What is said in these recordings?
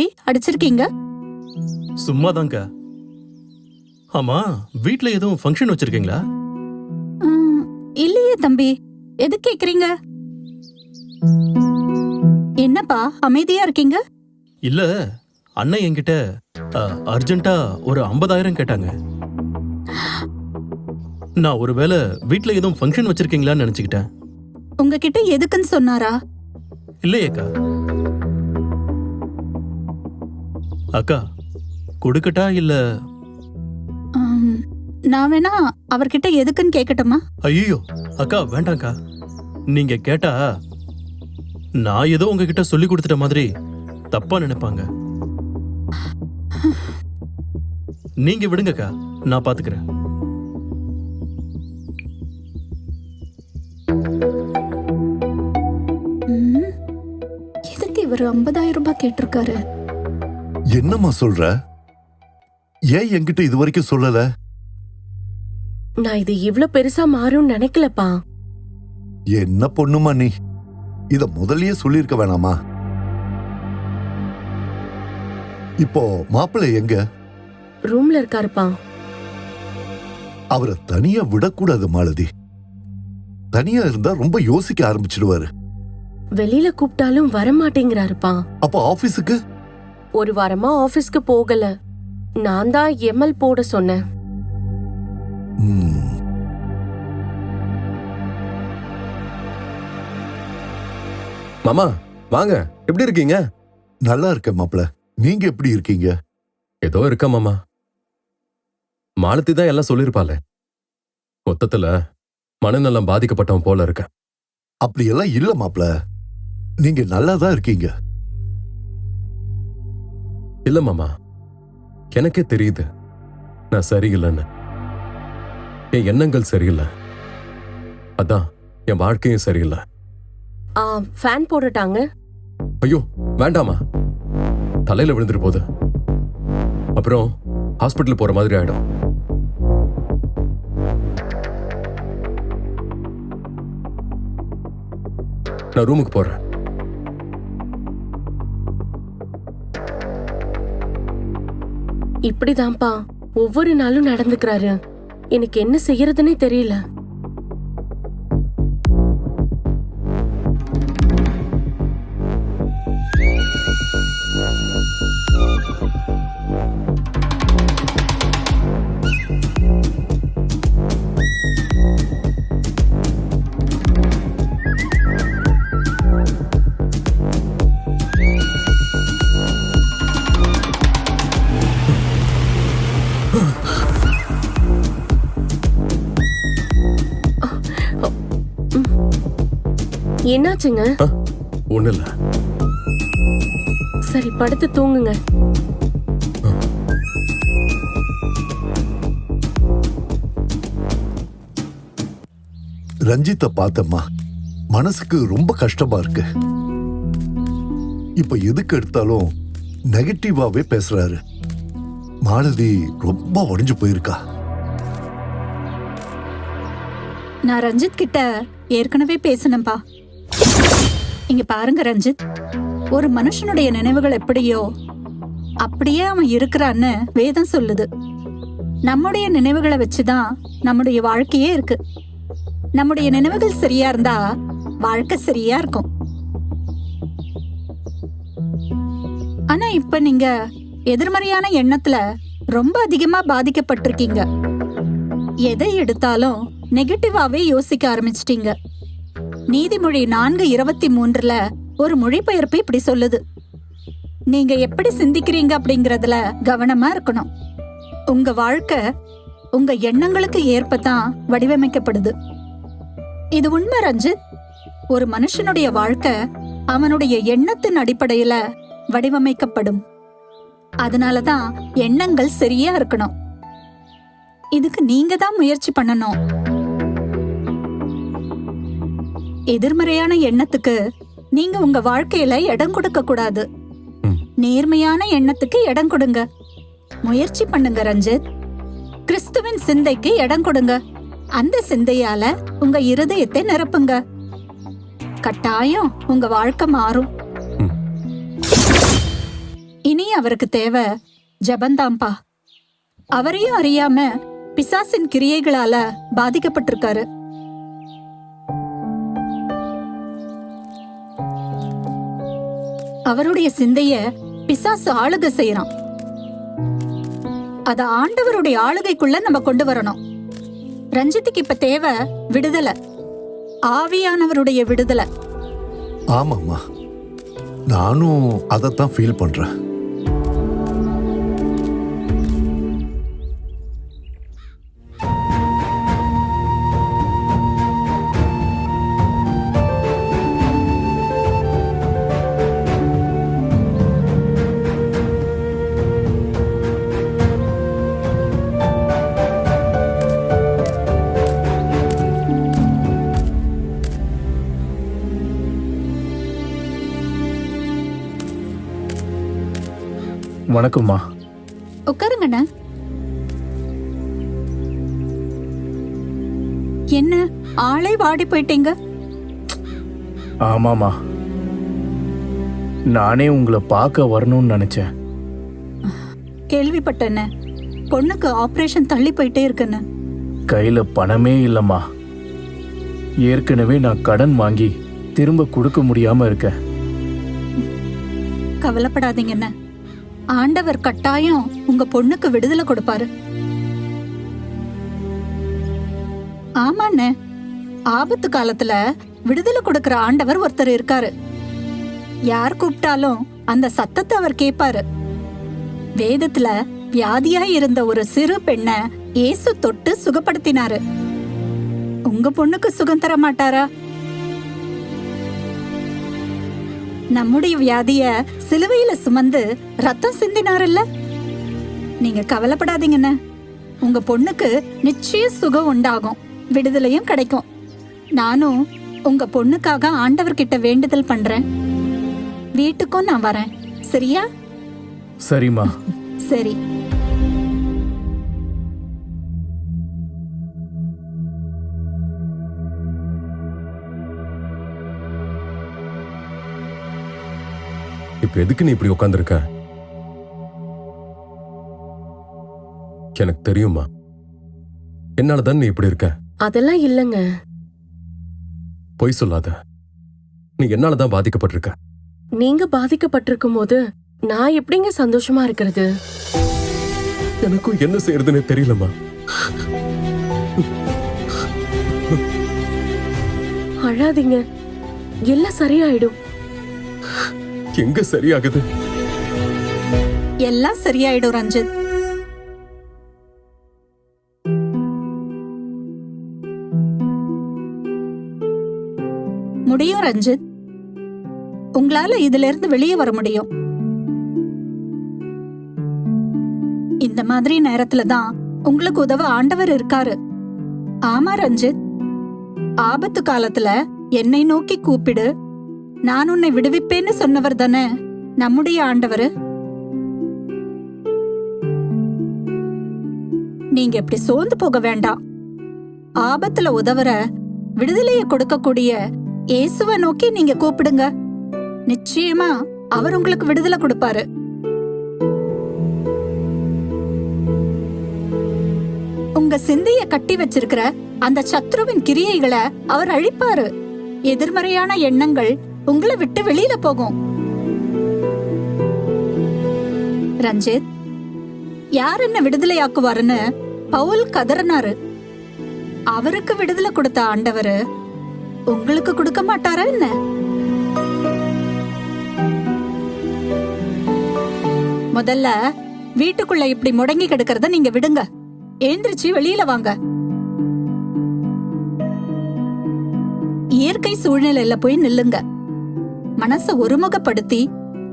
தம்பி அடிச்சிருக்கீங்க? சும்மாதாங்க. ஆமா வீட்ல எதுவும் ஃபங்க்ஷன் வச்சிருக்கீங்களா? இல்லையே தம்பி. எது கேக்குறீங்க? என்னப்பா அமைதியா இருக்கீங்க? இல்ல அண்ணன் என்கிட்ட அர்ஜென்ட்டா ஒரு 50000 கேட்டாங்க. நான் ஒருவேளை வீட்ல எதுவும் ஃபங்க்ஷன் வச்சிருக்கீங்களான்னு நினைச்சுக்கிட்டேன். உங்ககிட்ட எதுக்குன்னு சொன்னாரா? இல்லையேக்கா அக்கா கொடுக்கட்டா இல்ல? நான் வேணா அவர்கிட்ட எதுக்குன்னு கேட்கட்டுமா ஐயோ அக்கா வேண்டாம்க்கா. நீங்க கேட்டா நான் ஏதோ உங்ககிட்ட சொல்லி கொடுத்துட்ட மாதிரி தப்பா நினைப்பாங்க. நீங்க விடுங்கக்கா நான் பாத்துக்கிறேன். ம், எதுக்கு இவர் ஐம்பதாயிரம் ரூபாய் கேட்டிருக்காரு? என்னம்மா சொல்ற? ஏன் என்கிட்ட இது வரைக்கும் சொல்லல? நான் இது இவ்ளோ பெருசா மாறும்னு நினைக்கலப்பா. என்ன பொண்ணுமா நீ? இத முதல்லயே சொல்லியிருக்க வேணாமா? இப்போ மாப்பிள்ளை எங்க? ரூம்ல இருக்காருப்பா. அவரை தனியா விடக்கூடாது மாலதி. தனியா இருந்தா ரொம்ப யோசிக்க ஆரம்பிச்சிடுவாரு. வெளியில கூப்பிட்டாலும் வர மாட்டேங்கிறாருப்பா அப்போ ஆபீஸுக்கு? ஒரு வாரமா ஆபீஸ்க்கு போகல. நான் தான் எம்எல் போட சொன்னேன். ம், மாமா வாங்க. எப்படி இருக்கீங்க? நல்லா இருக்கேன் மாப்பிள்ள நீங்க எப்படி இருக்கீங்க? ஏதோ இருக்க மாமா. மாலத்தி தான் எல்லாம் சொல்லிருப்பாளே மொத்தத்துல மனநலம் பாதிக்கப்பட்டவன் போல இருக்க அப்படியெல்லாம் இல்ல மாப்பிள்ள நீங்க நல்லா தான் இருக்கீங்க. இல்ல மாமா. எனக்கே தெரியுது. நான் சரியில்லைன்னு. என் எண்ணங்கள் சரியில்லை. அதான் என் வாழ்க்கையும் சரியில்லை. ஆ ஃபேன் போடட்டாங்க. ஐயோ வேண்டாமா. தலையில விழுந்துட்டு போகுது. அப்புறம் ஹாஸ்பிட்டல் போற மாதிரி ஆயிடும். நான் ரூமுக்கு போறேன். இப்படிதான்ப்பா. ஒவ்வொரு நாளும் நடந்துக்கிறாரு. எனக்கு என்ன செய்யறதுன்னே தெரியல. என்னாச்சுங்க? ஒண்ணு இல்ல. சரி படுத்து தூங்குங்க. ரஞ்சித்த பார்த்தம்மா மனசுக்கு ரொம்ப கஷ்டமா இருக்கு. இப்ப எதுக்கு எடுத்தாலும் நெகட்டிவாவே பேசுறாரு. மாலதி ரொம்ப உடைஞ்சு போயிருக்கா. நான் ரஞ்சித் கிட்ட ஏற்கனவே பேசினேன்பா. இங்க பாருங்க ரஞ்சித். ஒரு மனுஷனுடைய நினைவுகள் எப்படியோ அப்படியே அவன் இருக்கிறான்னு வேதம் சொல்லுது. நம்முடைய நினைவுகளை வச்சுதான் நம்முடைய வாழ்க்கையே இருக்கு. நம்முடைய நினைவுகள் சரியா இருந்தா வாழ்க்கை சரியா இருக்கும். ஆனா இப்ப நீங்க எதிர்மறையான எண்ணத்துல ரொம்ப அதிகமா பாதிக்கப்பட்டிருக்கீங்க. எதை எடுத்தாலும் நெகட்டிவாவே யோசிக்க ஆரம்பிச்சிட்டீங்க. நீதிமொழி நான்கு இருபத்தி மூன்றுல ஒரு மொழிபெயர்ப்பு இப்படி சொல்லுது. நீங்க எப்படி சிந்திக்கிறீங்க அப்படிங்கறதுல கவனமா இருக்கணும். உங்க வாழ்க்கை உங்க எண்ணங்களுக்கு ஏற்பதான் வடிவமைக்கப்படுது. இது உண்மை ரஞ்சித் ஒரு மனுஷனுடைய வாழ்க்கை அவனுடைய எண்ணத்தின் அடிப்படையில வடிவமைக்கப்படும். அதனாலதான் எண்ணங்கள் சரியா இருக்கணும். இதுக்கு நீங்க தான் முயற்சி பண்ணணும். எதிர்மறையான எண்ணத்துக்கு நீங்க உங்க வாழ்க்கையில இடம் கொடுக்க கூடாது. நேர்மையான எண்ணத்துக்கு இடம் கொடுங்க. முயற்சி பண்ணுங்க ரஞ்சித். கிறிஸ்துவின் சிந்தைக்கு இடம் கொடுங்க. அந்த சிந்தையால உங்க இருதயத்தை நிரப்புங்க. கட்டாயம் உங்க வாழ்க்கை மாறும். இனி அவருக்கு தேவை ஜபந்தாம்பா. அவரையும் அறியாம பிசாசின் கிரியைகளால பாதிக்கப்பட்டிருக்காரு. அவருடைய சிந்தைய பிசாசு ஆளுகை செய்யறான். அத ஆண்டவருடைய ஆளுகைக்குள்ள நம்ம கொண்டு வரணும். ரஞ்சித்துக்கு இப்ப தேவை விடுதலை. ஆவியானவருடைய விடுதலை. ஆமாம்மா. நானும் அதைத்தான் ஃபீல் பண்றேன். வணக்கம்மா. உட்காருங்கண்ணா. என்ன ஆளே வாடி போயிட்டீங்க? ஆமாம்மா. நானே உங்களை பார்க்க வரணும்னு நினைச்சேன். கேள்விப்பட்டேன்னு பொண்ணுக்கு ஆபரேஷன் தள்ளி போயிட்டே இருக்குன்னு. கையில பணமே இல்லம்மா. ஏற்கனவே நான் கடன் வாங்கி திரும்ப கொடுக்க முடியாம இருக்கேன். கவலைப்படாதீங்கண்ண. ஆண்டவர் கட்டாயம் உங்க பொண்ணுக்கு விடுதலை கொடுப்பாரு. ஆமாண்ணே. ஆபத்து காலத்துல விடுதலை கொடுக்கிற ஆண்டவர் ஒருத்தர் இருக்காரு. யார் கூப்பிட்டாலும் அந்த சத்தத்தை அவர் கேட்பாரு. வேதத்துல வியாதியா இருந்த ஒரு சிறு பெண்ண ஏசு தொட்டு சுகப்படுத்தினாரு. உங்க பொண்ணுக்கு சுகம் தர மாட்டாரா நம்முடைய வியாதிய சிலுவையில சுமந்து ரத்தம் சிந்தினாருல்ல? நீங்க கவலைப்படாதீங்கண்ணே. உங்க பொண்ணுக்கு நிச்சய சுகம் உண்டாகும். விடுதலையும் கிடைக்கும். நானும் உங்க பொண்ணுக்காக ஆண்டவர்கிட்ட வேண்டுதல் பண்றேன். வீட்டுக்கும் நான் வரேன். சரியா? சரிம்மா. சரி. இப்ப எதுக்கு நீ இப்படி உட்காந்துருக்க எனக்கு தெரியுமா என்னாலதான் நீ இப்படி இருக்க. அதெல்லாம் இல்லைங்க. பொய் சொல்லாத. நீ என்னாலதான் பாதிக்கப்பட்டிருக்க. நீங்க பாதிக்கப்பட்டிருக்கும் போது நான் எப்படிங்க சந்தோஷமா இருக்கிறது? எனக்கும் என்ன செய்யறதுன்னு தெரியலம்மா. அழாதீங்க. எல்லாம் சரியாயிடும். எங்க சரியாகுது? எல்லாம் சரியாயிடும் ரஞ்சித். முடியும் ரஞ்சித். உங்களால இதுல இருந்து வெளியே வர முடியும். இந்த மாதிரி நேரத்துல தான் உங்களுக்கு உதவ ஆண்டவர் இருக்காரு. ஆமா ரஞ்சித். ஆபத்து காலத்துல என்னை நோக்கி கூப்பிடு. நான் உன்னை விடுவிப்பேன்னு சொன்னவர் தானே? நம்முடைய ஆண்டவர்? நீங்க இப்படி சோர்ந்து போக வேண்டாம். ஆபத்துல உதவுற விடுதலையை கொடுக்கக்கூடிய இயேசுவை நோக்கி நீங்க கூப்பிடுங்க. நிச்சயமா அவர் உங்களுக்கு விடுதலை கொடுப்பாரு. உங்க சிந்தைய கட்டி வச்சிருக்கிற அந்த சத்ருவின் கிரியைகளை அவர் அழிப்பாரு. எதிர்மறையான எண்ணங்கள் உங்களை விட்டு வெளியில போகும். ரஞ்சித் யார் என்ன விடுதலையாக்குவாருன்னு பவுல் கதறினாரு. அவருக்கு விடுதலை கொடுத்த ஆண்டவரு உங்களுக்கு கொடுக்க மாட்டாரா என்ன? முதல்ல வீட்டுக்குள்ள இப்படி முடங்கி கிடக்கிறத நீங்க விடுங்க. எழுந்திருச்சு வெளியில வாங்க. இயற்கை சூழ்நிலையில போய் நில்லுங்க. மனச ஒருமுகப்படுத்தி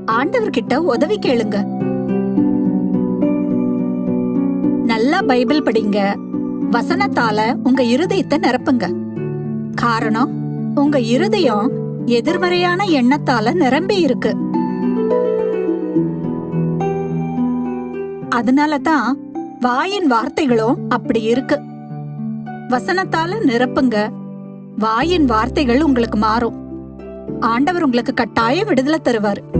ஆண்டவர்கிட்ட உதவி கேளுங்க. நல்லா பைபிள் படிங்க. வசனத்தால உங்க இருதயத்தை நிரப்புங்க. காரணம் உங்க இருதயம் எதிர்மறையான எண்ணத்தால நிரம்பி இருக்கு. அதனால தான் வாயின் வார்த்தைகளும் அப்படி இருக்கு. வசனத்தால நிரப்புங்க. வாயின் வார்த்தைகள் உங்களுக்கு மாறும். ஆண்டவர் உங்களுக்கு கட்டாய விடுதலை தருவார்.